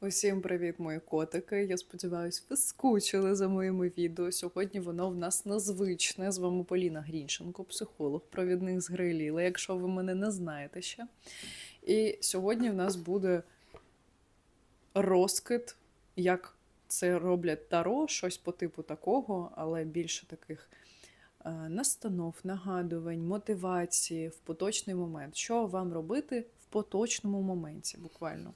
Усім привіт, мої котики. Я сподіваюся, ви скучили за моїми відео. Сьогодні воно в нас незвичне. З вами Поліна Грінченко, психолог, провідник з Грейліла, якщо ви мене не знаєте ще. І сьогодні в нас буде розкид, як це роблять таро, щось по типу такого, але більше таких е, настанов, нагадувань, мотивації в поточний момент. Що вам робити в поточному моменті, буквально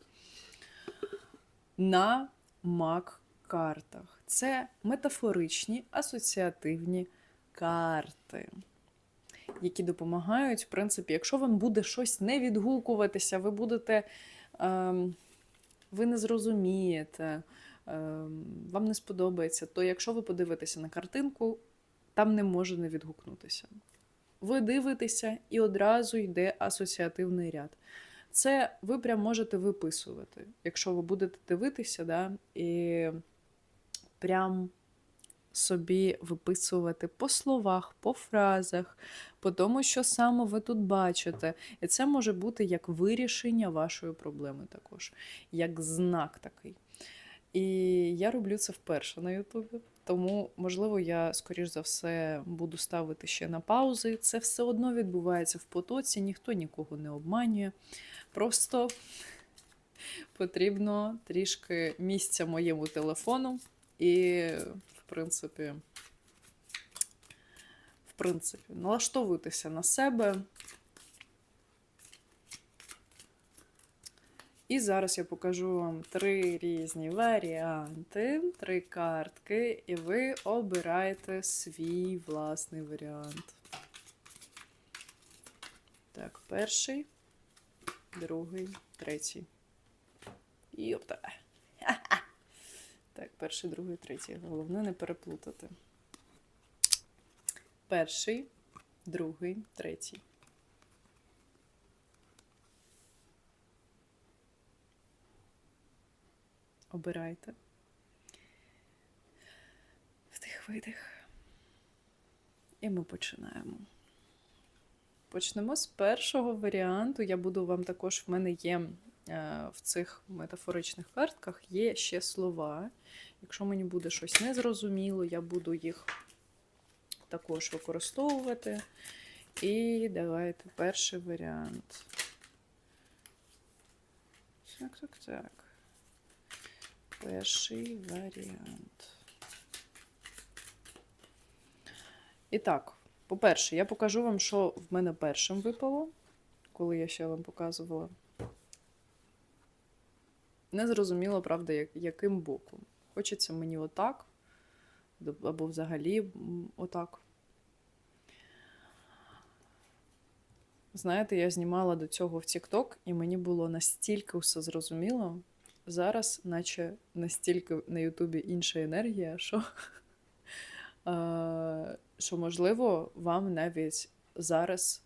на мак-картах. Це метафоричні асоціативні карти, які допомагають, в принципі, якщо вам буде щось не відгукуватися, ви будете. Ем, ви не зрозумієте, ем, вам не сподобається, то якщо ви подивитеся на картинку, там не може не відгукнутися. Ви дивитеся і одразу йде асоціативний ряд. Це ви прям можете виписувати, якщо ви будете дивитися, да, і прям собі виписувати по словах, по фразах, по тому, що саме ви тут бачите. І це може бути як вирішення вашої проблеми також, як знак такий. І я роблю це вперше на Ютубі. Тому, можливо, я, скоріш за все, буду ставити ще на паузи. Це все одно відбувається в потоці, ніхто нікого не обманює. Просто потрібно трішки місця моєму телефону. І, в принципі, в принципі, налаштовуйтеся на себе. І зараз я покажу вам три різні варіанти, три картки, і ви обираєте свій власний варіант. Так, перший, другий, третій. Йопта. Так, перший, другий, третій. Головне не переплутати. Перший, другий, третій. Обирайте. Вдих, видих. І ми починаємо. Почнемо з першого варіанту. Я буду вам також, в мене є е, в цих метафоричних картках є ще слова. Якщо мені буде щось незрозуміло, я буду їх також використовувати. І давайте перший варіант. Так, так, так. Перший варіант. І так, по-перше, я покажу вам, що в мене першим випало, коли я ще вам показувала. Не зрозуміло, правда, як, яким боком. Хочеться мені отак, або взагалі отак. Знаєте, я знімала до цього в TikTok, і мені було настільки все зрозуміло. Зараз, наче настільки на Ютубі інша енергія, що, що можливо, вам навіть зараз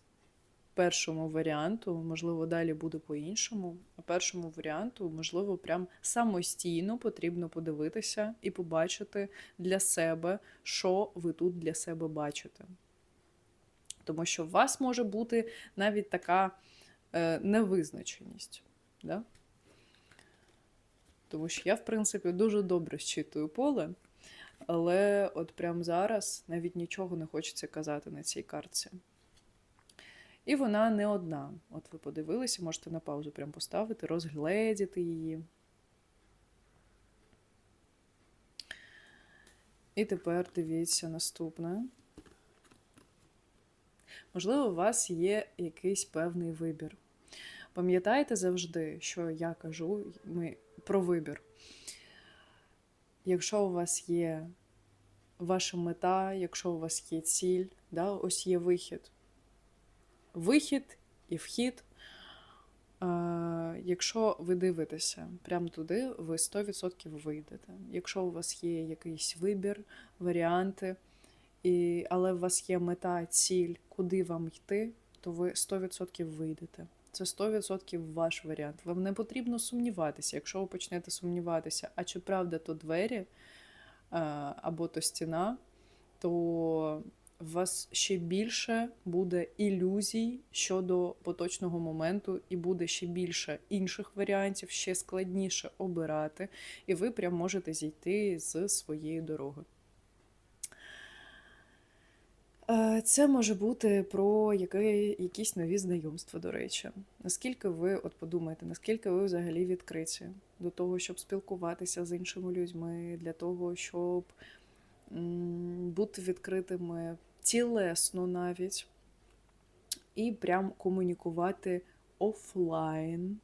першому варіанту, можливо, далі буде по-іншому. А першому варіанту, можливо, прям самостійно потрібно подивитися і побачити для себе, що ви тут для себе бачите. Тому що у вас може бути навіть така е, невизначеність. Да? Тому що я, в принципі, дуже добре щитую поле, але от прямо зараз навіть нічого не хочеться казати на цій картці. І вона не одна. От ви подивилися, можете на паузу прям поставити, розгледіти її. І тепер дивіться наступне. Можливо, у вас є якийсь певний вибір. Пам'ятайте завжди, що я кажу ми, про вибір. Якщо у вас є ваша мета, якщо у вас є ціль, да, ось є вихід. Вихід і вхід. Якщо ви дивитеся прямо туди, ви 100% вийдете. Якщо у вас є якийсь вибір, варіанти, і, але у вас є мета, ціль, куди вам йти, то ви 100% вийдете. Це 100% ваш варіант. Вам не потрібно сумніватися. Якщо ви почнете сумніватися, а чи правда то двері або то стіна, то у вас ще більше буде ілюзій щодо поточного моменту, і буде ще більше інших варіантів, ще складніше обирати, і ви прям можете зійти з своєї дороги. Е, Це може бути про яке, якісь нові знайомства, до речі. Наскільки ви, от подумайте, наскільки ви взагалі відкриті до того, щоб спілкуватися з іншими людьми, для того, щоб бути відкритими тілесно навіть, і прям комунікувати офлайн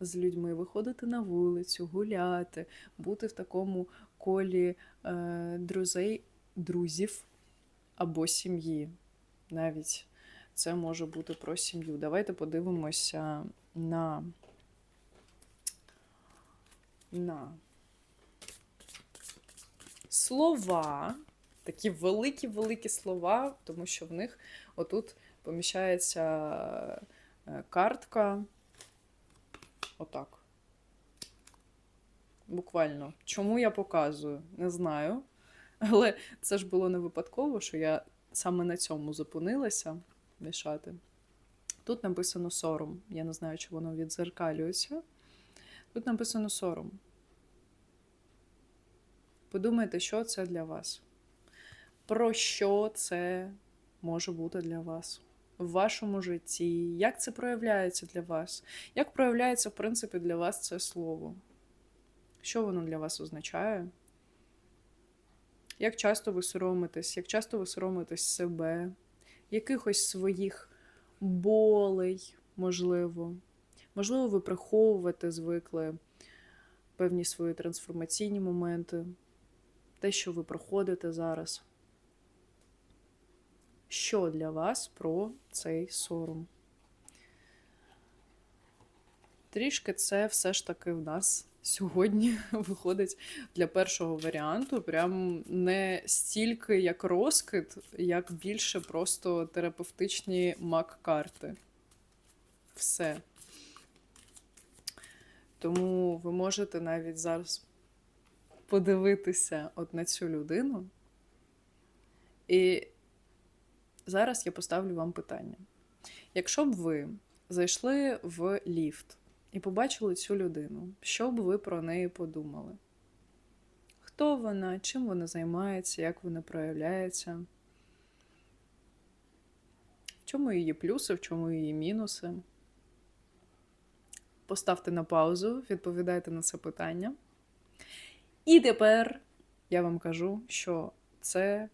з людьми, виходити на вулицю, гуляти, бути в такому колі е, друзей, друзів або сім'ї. Навіть це може бути про сім'ю. Давайте подивимося на, на слова. Такі великі-великі слова, тому що в них отут поміщається е, картка. Отак. Буквально. Чому я показую? Не знаю. Але це ж було не випадково, що я саме на цьому зупинилася мішати. Тут написано сором. Я не знаю, чи воно відзеркалюється. Тут написано сором. Подумайте, що це для вас. Про що це може бути для вас в вашому житті? Як це проявляється для вас? Як проявляється, в принципі, для вас це слово? Що воно для вас означає? Як часто ви соромитесь, як часто ви соромитесь себе, якихось своїх болей, можливо. Можливо, ви приховувати звикли певні свої трансформаційні моменти, те, що ви проходите зараз. Що для вас про цей сором? Трішки це все ж таки в нас сьогодні виходить для першого варіанту. Прям не стільки як розкид, як більше просто терапевтичні мак-карти. Все. Тому ви можете навіть зараз подивитися от на цю людину. І зараз я поставлю вам питання. Якщо б ви зайшли в ліфт і побачили цю людину, що б ви про неї подумали? Хто вона, чим вона займається, як вона проявляється? В чому її плюси, в чому її мінуси? Поставте на паузу, відповідайте на це питання. І тепер я вам кажу, що це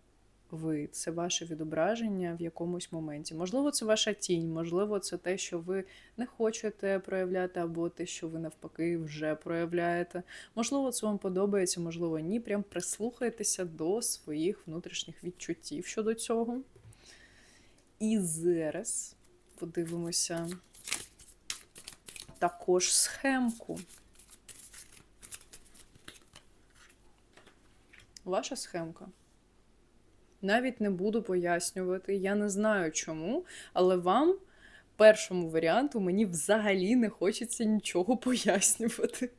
ви, це ваше відображення в якомусь моменті. Можливо, це ваша тінь, можливо, це те, що ви не хочете проявляти, або те, що ви навпаки вже проявляєте. Можливо, це вам подобається, можливо, ні. Прям прислухайтеся до своїх внутрішніх відчуттів щодо цього. І зараз подивимося також схемку. Ваша схемка. Навіть не буду пояснювати. Я не знаю чому, але вам, першому варіанту, мені взагалі не хочеться нічого пояснювати.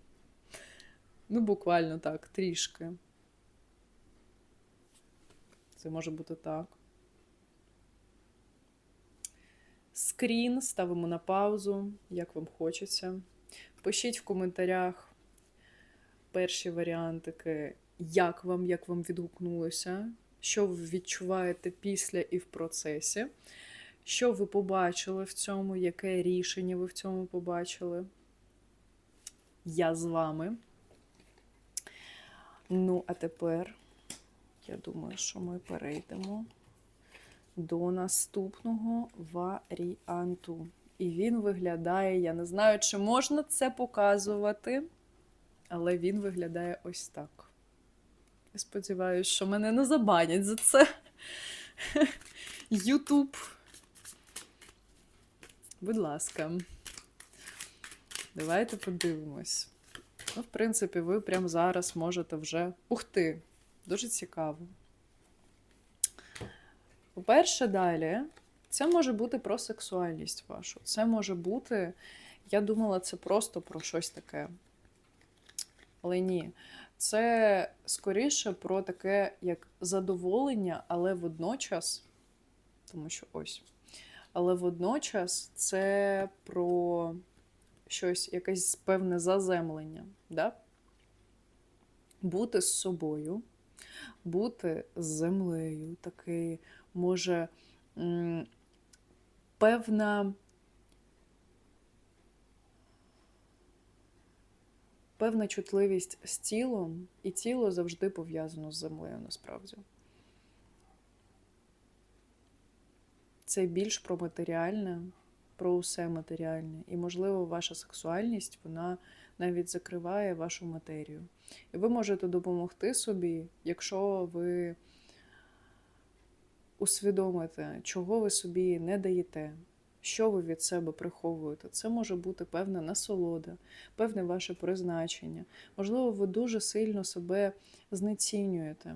Ну, буквально так, трішки. Це може бути так. Скрін ставимо на паузу, як вам хочеться. Пишіть в коментарях перші варіантики, як вам, як вам відгукнулося, що ви відчуваєте після і в процесі, що ви побачили в цьому, яке рішення ви в цьому побачили. Я з вами. Ну, а тепер, я думаю, що ми перейдемо до наступного варіанту. І він виглядає, я не знаю, чи можна це показувати, але він виглядає ось так. Я сподіваюся, що мене не забанять за це. Ютуб. Будь ласка. Давайте подивимось. Ну, в принципі, ви прямо зараз можете вже. Ух ти! Дуже цікаво. По-перше, далі, це може бути про сексуальність вашу. Це може бути, я думала, це просто про щось таке. Але ні. Це скоріше про таке як задоволення, але водночас Тому що ось. Але водночас це про щось, якесь певне заземлення. Да? Бути з собою, бути з землею, такий, може, певна. Певна чутливість з тілом, і тіло завжди пов'язано з землею насправді. Це більш про матеріальне, про усе матеріальне. І, можливо, ваша сексуальність вона навіть закриває вашу матерію. І ви можете допомогти собі, якщо ви усвідомите, чого ви собі не даєте, що ви від себе приховуєте. Це може бути певна насолода, певне ваше призначення. Можливо, ви дуже сильно себе знецінюєте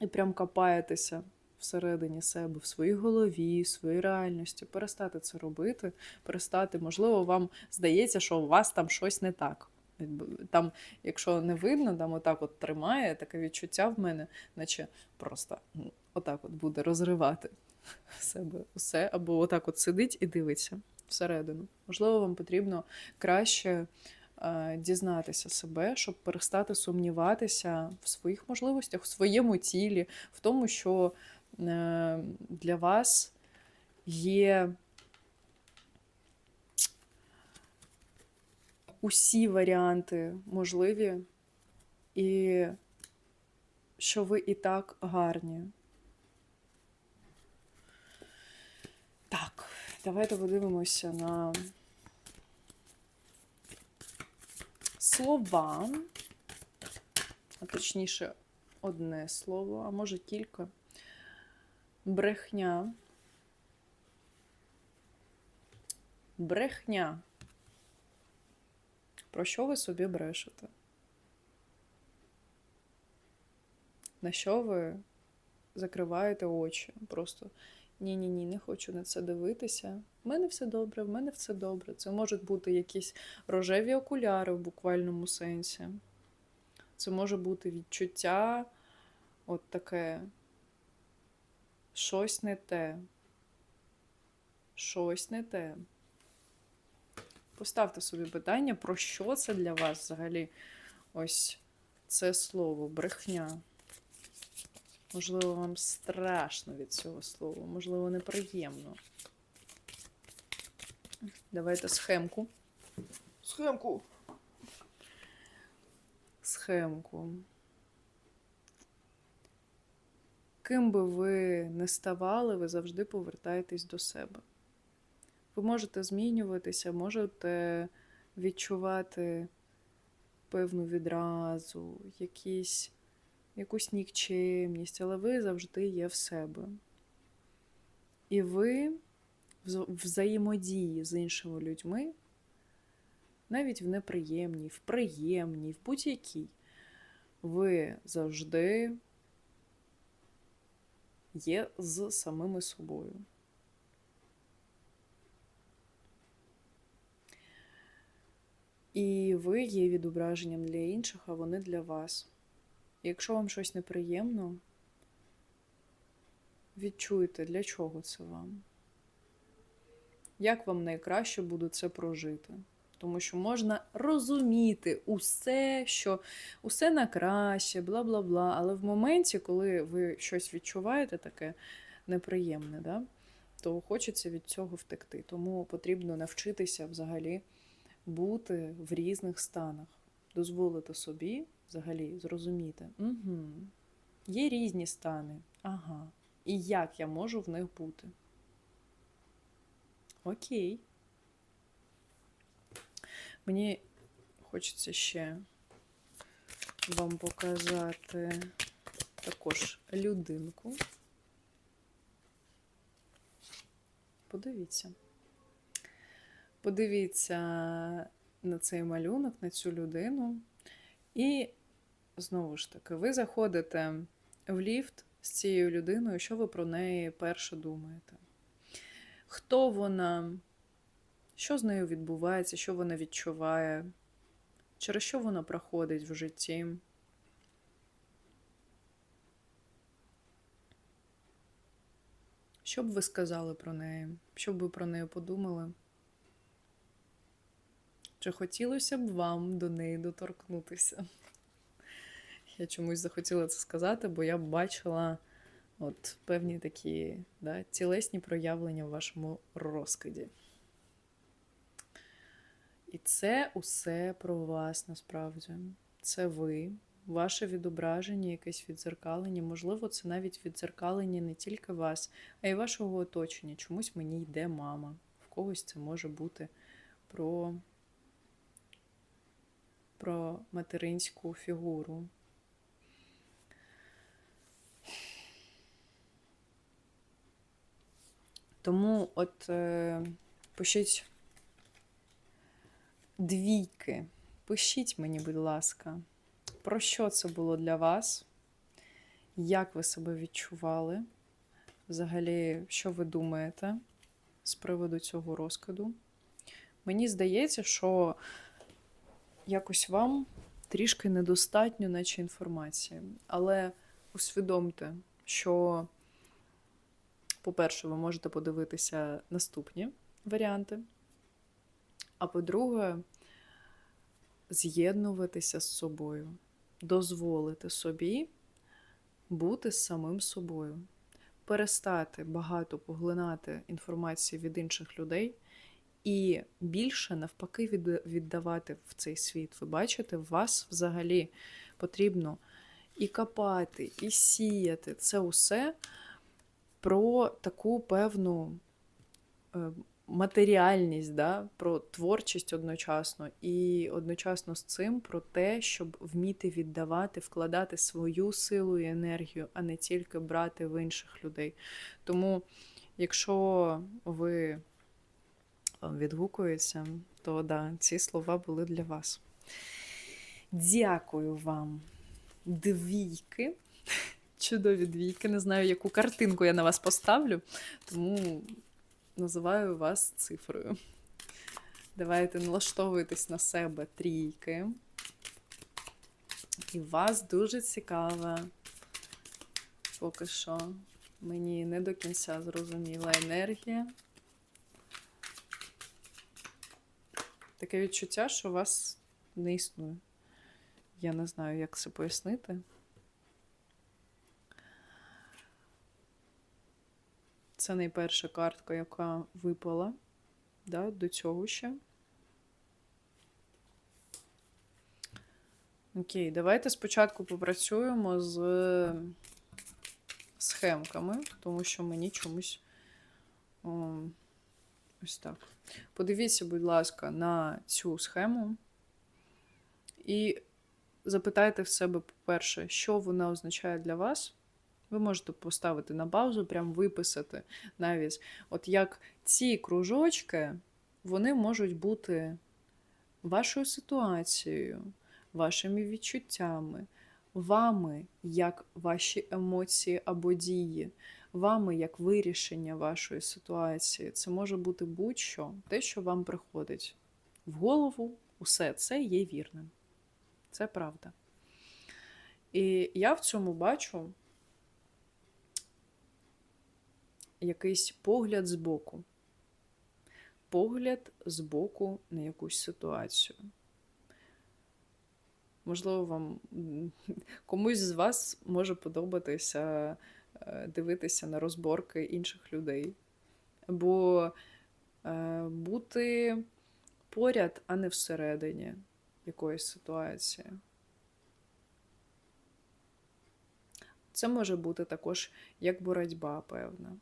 і прям копаєтеся всередині себе, в своїй голові, в своїй реальності, перестати це робити, перестати, можливо, вам здається, що у вас там щось не так. Там, якщо не видно, там отак от тримає таке відчуття в мене, наче просто отак от буде розривати себе усе, або отак от сидить і дивиться всередину. Можливо, вам потрібно краще е, дізнатися себе, щоб перестати сумніватися в своїх можливостях, в своєму тілі, в тому, що е, для вас є усі варіанти можливі, і що ви і так гарні. Так, давайте подивимося на слова, а точніше, одне слово, а може кілька. Брехня. Брехня. Про що ви собі брешете? На що ви закриваєте очі? Просто ні-ні ні, не хочу на це дивитися. В мене все добре, в мене все добре. Це можуть бути якісь рожеві окуляри в буквальному сенсі. Це може бути відчуття, от таке щось не те. Щось не те. Поставте собі питання, про що це для вас взагалі ось це слово, брехня. Можливо, вам страшно від цього слова, можливо, неприємно. Давайте схемку. Схемку. Схемку. Ким би ви не ставали, ви завжди повертаєтесь до себе. Ви можете змінюватися, можете відчувати певну відразу, якісь, якусь нікчемність, але ви завжди є в себе. І ви в взаємодії з іншими людьми, навіть в неприємній, в приємній, в будь-якій, ви завжди є з самими собою. І ви є відображенням для інших, а вони для вас. Якщо вам щось неприємно, відчуйте, для чого це вам. Як вам найкраще буде це прожити? Тому що можна розуміти усе, що усе на краще, бла бла бла. Але в моменті, коли ви щось відчуваєте таке неприємне, да, то хочеться від цього втекти. Тому потрібно навчитися взагалі бути в різних станах, дозволити собі взагалі зрозуміти, угу, є різні стани, ага, і як я можу в них бути. Окей. Мені хочеться ще вам показати також людинку. Подивіться. Подивіться на цей малюнок, на цю людину. І, знову ж таки, ви заходите в ліфт з цією людиною, що ви про неї перше думаєте? Хто вона? Що з нею відбувається, що вона відчуває, через що вона проходить в житті? Що б ви сказали про неї? Що б ви про неї подумали? Чи хотілося б вам до неї доторкнутися? Я чомусь захотіла це сказати, бо я бачила от певні такі да, тілесні проявлення в вашому розкиді. І це усе про вас насправді. Це ви, ваше відображення, якесь відзеркалення. Можливо, це навіть відзеркалення не тільки вас, а й вашого оточення. Чомусь мені йде мама. В когось це може бути про, про материнську фігуру. Тому от е, пишіть двійки. Пишіть мені, будь ласка, про що це було для вас? Як ви себе відчували? Взагалі, що ви думаєте з приводу цього розкладу? Мені здається, що якось вам трішки недостатньо, наче інформації. Але усвідомте, що, по-перше, ви можете подивитися наступні варіанти. А по-друге, з'єднуватися з собою, дозволити собі бути самим собою, перестати багато поглинати інформації від інших людей і більше навпаки віддавати в цей світ. Ви бачите, вас взагалі потрібно і копати, і сіяти. Це усе про таку певну. е, матеріальність, да, про творчість одночасно, і одночасно з цим про те, щоб вміти віддавати, вкладати свою силу і енергію, а не тільки брати в інших людей. Тому, якщо ви відгукується, то да, ці слова були для вас. Дякую вам, двійки. Чудові двійки. Не знаю, яку картинку я на вас поставлю, тому називаю вас цифрою. Давайте налаштовуйтесь на себе трійки. І вас дуже цікава. Поки що мені не до кінця зрозуміла енергія. Таке відчуття, що вас не існує. Я не знаю, як це пояснити. Це найперша картка, яка випала да, до цього ще. Окей, давайте спочатку попрацюємо з схемками, тому що мені чомусь о, ось так. Подивіться, будь ласка, на цю схему і запитайте в себе, по-перше, що вона означає для вас. Ви можете поставити на паузу, прям виписати навіть, от як ці кружочки, вони можуть бути вашою ситуацією, вашими відчуттями, вами як ваші емоції або дії, вами як вирішення вашої ситуації. Це може бути будь-що, те, що вам приходить в голову, усе це є вірним. Це правда. І я в цьому бачу якийсь погляд збоку. Погляд збоку на якусь ситуацію. Можливо, вам комусь з вас може подобатися дивитися на розборки інших людей. Або е, бути поряд, а не всередині якоїсь ситуації. Це може бути також як боротьба, певна.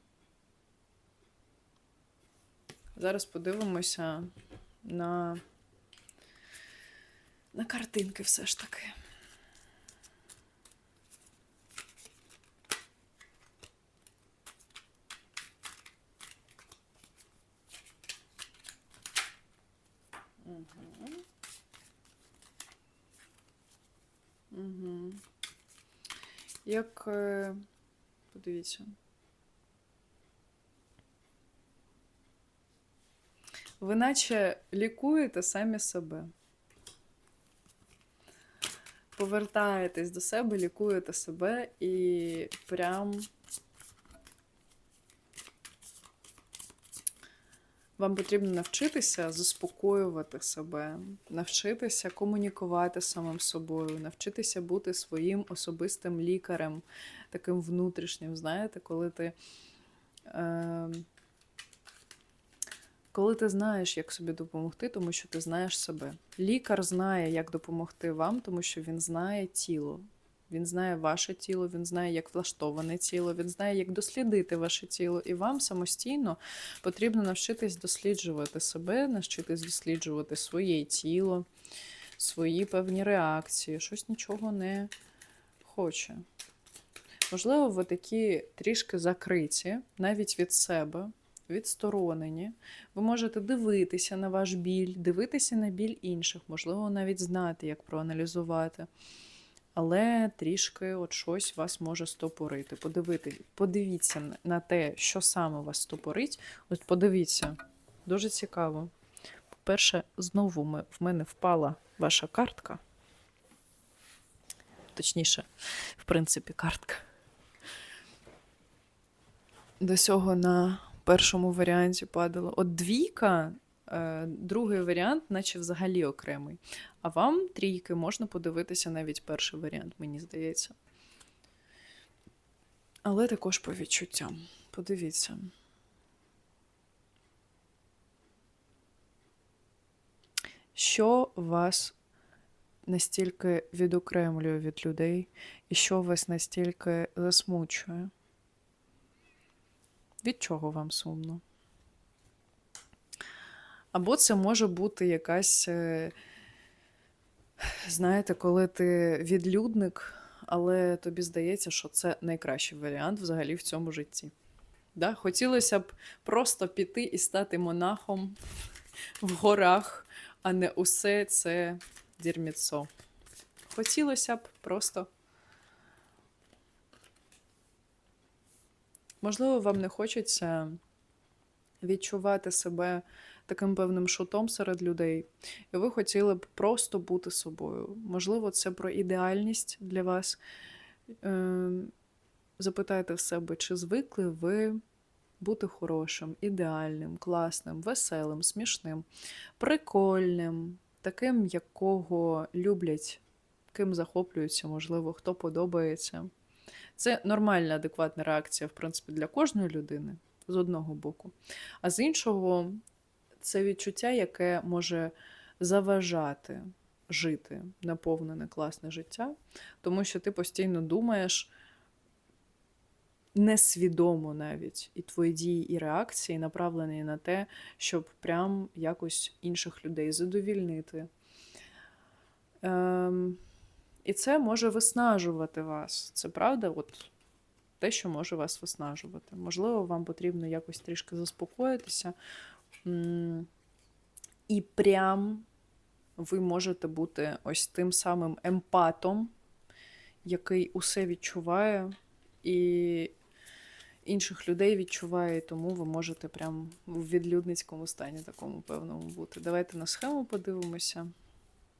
Зараз подивимося на, на картинки все ж таки. Угу. Угу. Як е, подивіться. Ви наче лікуєте самі себе. Повертаєтесь до себе, лікуєте себе і прям Вам потрібно навчитися заспокоювати себе, навчитися комунікувати самим собою, навчитися бути своїм особистим лікарем, таким внутрішнім, знаєте, коли ти. Е- коли ти знаєш, як собі допомогти, тому що ти знаєш себе. Лікар знає, як допомогти вам, тому що він знає тіло. Він знає ваше тіло, він знає, як влаштоване тіло, він знає, як дослідити ваше тіло. І вам самостійно потрібно навчитись досліджувати себе, навчитись досліджувати своє тіло, свої певні реакції, щось нічого не хоче. Можливо, ви такі трішки закриті, навіть від себе, відсторонені. Ви можете дивитися на ваш біль, дивитися на біль інших, можливо, навіть знати, як проаналізувати. Але трішки от щось вас може стопорити. Подивити, подивіться на те, що саме вас стопорить. От подивіться, дуже цікаво. По-перше, знову ми, в мене впала ваша картка. Точніше, в принципі, картка. До цього на першому варіанті падало. От двійка, другий варіант, наче взагалі окремий. А вам трійки можна подивитися навіть перший варіант, мені здається. Але також по відчуттям. Подивіться. Що вас настільки відокремлює від людей, і що вас настільки засмучує? Від чого вам сумно? Або це може бути якась, е, знаєте, коли ти відлюдник, але тобі здається, що це найкращий варіант взагалі в цьому житті. Да? Хотілося б просто піти і стати монахом в горах, а не усе це дірміцо. Хотілося б просто. Можливо, вам не хочеться відчувати себе таким певним шутом серед людей, і ви хотіли б просто бути собою. Можливо, це про ідеальність для вас. Ем, запитайте в себе, чи звикли ви бути хорошим, ідеальним, класним, веселим, смішним, прикольним, таким, якого люблять, ким захоплюються, можливо, хто подобається. Це нормальна, адекватна реакція, в принципі, для кожної людини з одного боку. А з іншого, це відчуття, яке може заважати жити наповнене класне життя, тому що ти постійно думаєш несвідомо навіть, і твої дії і реакції направлені на те, щоб прям якось інших людей задовільнити. Ем, І це може виснажувати вас. Це правда? От те, що може вас виснажувати. Можливо, вам потрібно якось трішки заспокоїтися. І прям ви можете бути ось тим самим емпатом, який усе відчуває, і інших людей відчуває, тому ви можете прям в відлюдницькому стані такому певному бути. Давайте на схему подивимося.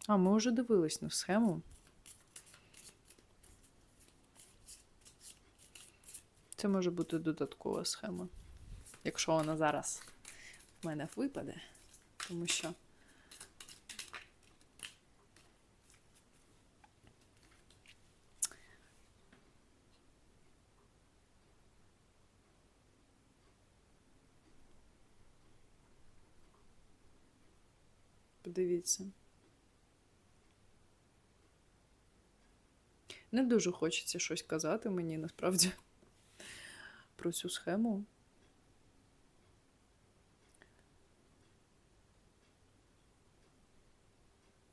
А, ми вже дивились на схему. Це може бути додаткова схема, якщо вона зараз в мене випаде, тому що. Подивіться. Не дуже хочеться щось казати мені насправді про цю схему.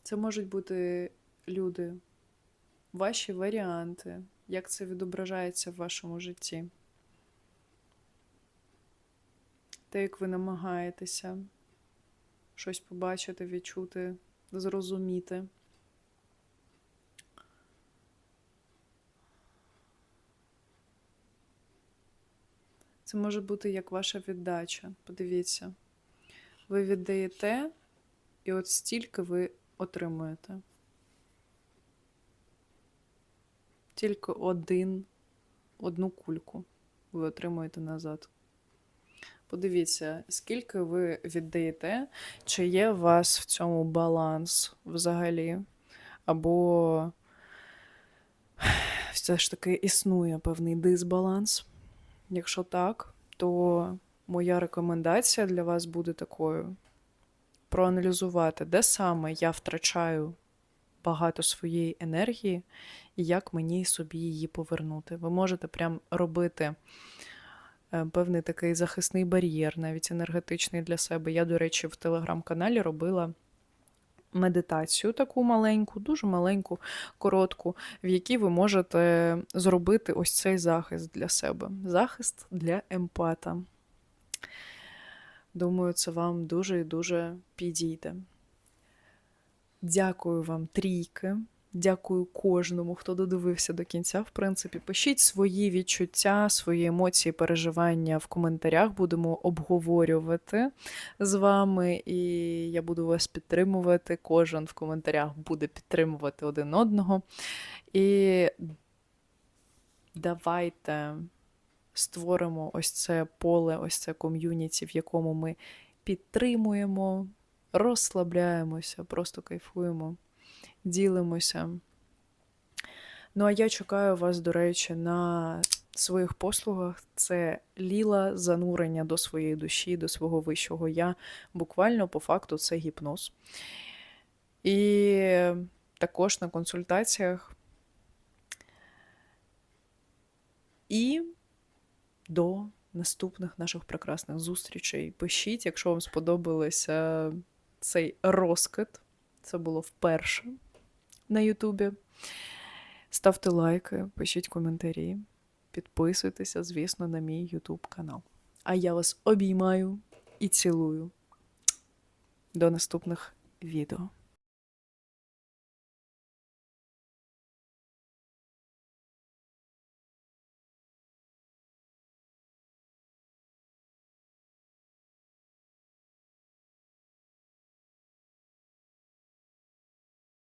Це можуть бути люди, ваші варіанти, як це відображається в вашому житті. Те, як ви намагаєтеся щось побачити, відчути, зрозуміти. Це може бути як ваша віддача. Подивіться, ви віддаєте, і от стільки ви отримуєте. Тільки один, одну кульку ви отримуєте назад. Подивіться, скільки ви віддаєте, чи є у вас в цьому баланс взагалі, або все ж таки існує певний дисбаланс. Якщо так, то моя рекомендація для вас буде такою: проаналізувати, де саме я втрачаю багато своєї енергії, і як мені собі її повернути. Ви можете прям робити е, певний такий захисний бар'єр, навіть енергетичний для себе. Я, до речі, в телеграм-каналі робила медитацію таку маленьку, дуже маленьку, коротку, в якій ви можете зробити ось цей захист для себе. Захист для емпата. Думаю, це вам дуже і дуже підійде. Дякую вам, трійки. Дякую кожному, хто додивився до кінця. В принципі, пишіть свої відчуття, свої емоції, переживання в коментарях. Будемо обговорювати з вами, і я буду вас підтримувати. Кожен в коментарях буде підтримувати один одного. І давайте створимо ось це поле, ось це ком'юніті, в якому ми підтримуємо, розслабляємося, просто кайфуємо, ділимося. Ну, а я чекаю вас, до речі, на своїх послугах. Це ліла занурення до своєї душі, до свого вищого я. Буквально, по факту, це гіпноз. І також на консультаціях. І до наступних наших прекрасних зустрічей. Пишіть, якщо вам сподобалося цей розкид. Це було вперше на Ютубі. Ставте лайки, пишіть коментарі, підписуйтеся, звісно, на мій Ютуб канал. А я вас обіймаю і цілую. До наступних відео.